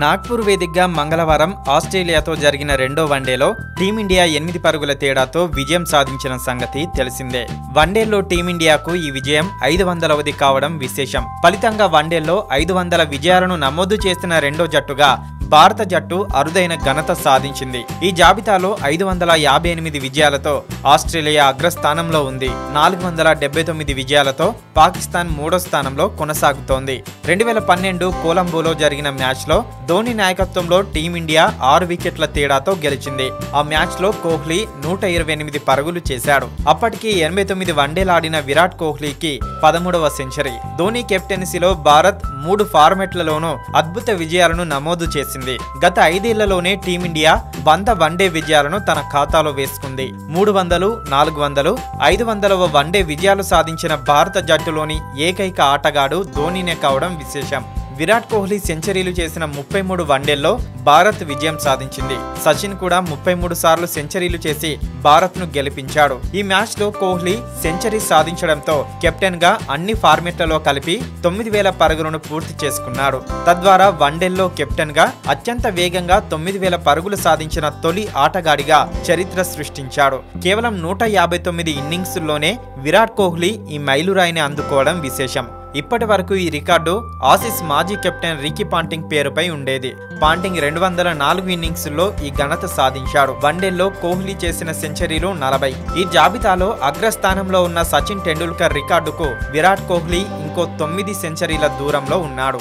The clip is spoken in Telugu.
నాగ్పూర్ వేదికగా మంగళవారం ఆస్ట్రేలియాతో జరిగిన రెండో వన్డేలో టీమిండియా ఎనిమిది పరుగుల తేడాతో విజయం సాధించిన సంగతి తెలిసిందే. వన్డేల్లో టీమిండియాకు ఈ విజయం ఐదు వందలవది కావడం విశేషం. ఫలితంగా వన్డేల్లో ఐదు వందల విజయాలను నమోదు చేసిన రెండో జట్టుగా భారత జట్టు అరుదైన ఘనత సాధించింది. ఈ జాబితాలో ఐదు వందల యాభై ఎనిమిది విజయాలతో ఆస్ట్రేలియా అగ్రస్థానంలో ఉంది. నాలుగు వందల డెబ్బై తొమ్మిది విజయాలతో పాకిస్తాన్ మూడో స్థానంలో కొనసాగుతోంది. రెండు వేల పన్నెండు కొలంబోలో జరిగిన మ్యాచ్లో ధోని నాయకత్వంలో టీమిండియా ఆరు వికెట్ల తేడాతో గెలిచింది. ఆ మ్యాచ్లో కోహ్లీ నూట ఇరవై ఎనిమిది పరుగులు చేశాడు. అప్పటికి ఎనభై తొమ్మిది వన్డేలాడిన విరాట్ కోహ్లీకి పదమూడవ సెంచరీ. ధోని కెప్టెన్సీలో భారత్ మూడు ఫార్మెట్లలోనూ అద్భుత విజయాలను నమోదు చేసింది. గత ఐదేళ్ళలోనే టీమిండియా వంద వన్డే విజయాలను తన ఖాతాలో వేసుకుంది. మూడు వందలు నాలుగు వందలు ఐదు వందలవ వన్డే విజయాలు సాధించిన భారత జట్టులోని ఏకైక ఆటగాడు ధోనీనే కావడం విశేషం. విరాట్ కోహ్లీ సెంచరీలు చేసిన ముప్పై మూడు వన్డేల్లో భారత్ విజయం సాధించింది. సచిన్ కూడా ముప్పై మూడు సార్లు సెంచరీలు చేసి భారత్ను గెలిపించాడు. ఈ మ్యాచ్లో కోహ్లీ సెంచరీ సాధించడంతో కెప్టెన్గా అన్ని ఫార్మెట్లలో కలిపి తొమ్మిది వేల పరుగులను పూర్తి చేసుకున్నాడు. తద్వారా వన్డేల్లో కెప్టెన్గా అత్యంత వేగంగా తొమ్మిది వేల పరుగులు సాధించిన తొలి ఆటగాడిగా చరిత్ర సృష్టించాడు. కేవలం నూట యాభై తొమ్మిది ఇన్నింగ్స్లోనే విరాట్ కోహ్లీ ఈ మైలురాయిని అందుకోవడం విశేషం. ఇప్పటి వరకు ఈ రికార్డు ఆసీస్ మాజీ కెప్టెన్ రికీ పాంటింగ్ పేరుపై ఉండేది. పాంటింగ్ రెండు వందల నాలుగు ఇన్నింగ్స్లో ఈ ఘనత సాధించాడు. వన్డేల్లో కోహ్లీ చేసిన సెంచరీలు నలభై. ఈ జాబితాలో అగ్రస్థానంలో ఉన్న సచిన్ టెండూల్కర్ రికార్డుకు విరాట్ కోహ్లీ ఇంకో తొమ్మిది సెంచరీల దూరంలో ఉన్నాడు.